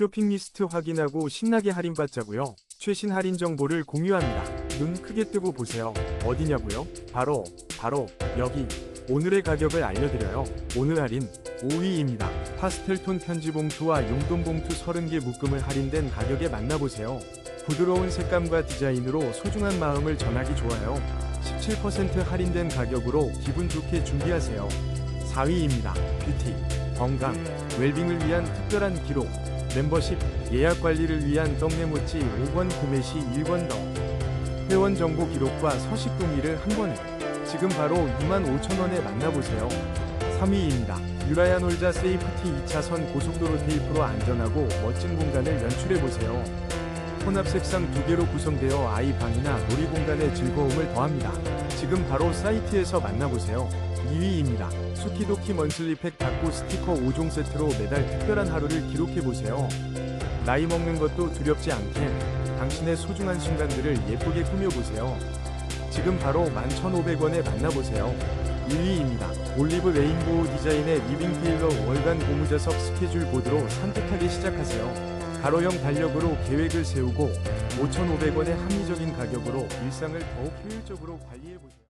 쇼핑 리스트 확인하고 신나게 할인받자고요. 최신 할인 정보를 공유합니다. 눈 크게 뜨고 보세요. 어디냐고요? 바로 바로 여기. 오늘의 가격을 알려드려요. 오늘 할인 5위입니다. 파스텔톤 편지 봉투와 용돈 봉투 30개 묶음을 할인된 가격에 만나보세요. 부드러운 색감과 디자인으로 소중한 마음을 전하기 좋아요. 17% 할인된 가격으로 기분 좋게 준비하세요. 4위입니다. 뷰티, 건강, 웰빙을 위한 특별한 기록, 멤버십, 예약 관리를 위한 떡네모찌 5권 구매 시 1권 더. 회원 정보 기록과 서식 동의를 한 번에. 지금 바로 25,000원에 만나보세요. 3위입니다. 유라야 놀자 세이프티 2차선 고속도로 테이프로 안전하고 멋진 공간을 연출해보세요. 혼합 색상 두 개로 구성되어 아이 방이나 놀이 공간의 즐거움을 더합니다. 지금 바로 사이트에서 만나보세요. 2위입니다. 수키도키 먼슬리팩 닫고 스티커 5종 세트로 매달 특별한 하루를 기록해보세요. 나이 먹는 것도 두렵지 않게 당신의 소중한 순간들을 예쁘게 꾸며보세요. 지금 바로 11,500원에 만나보세요. 1위입니다. 올리브 레인보우 디자인의 리빙 테일러 월간 고무자석 스케줄 보드로 산뜻하게 시작하세요. 가로형 달력으로 계획을 세우고 5,500원의 합리적인 가격으로 일상을 더욱 효율적으로 관리해보세요.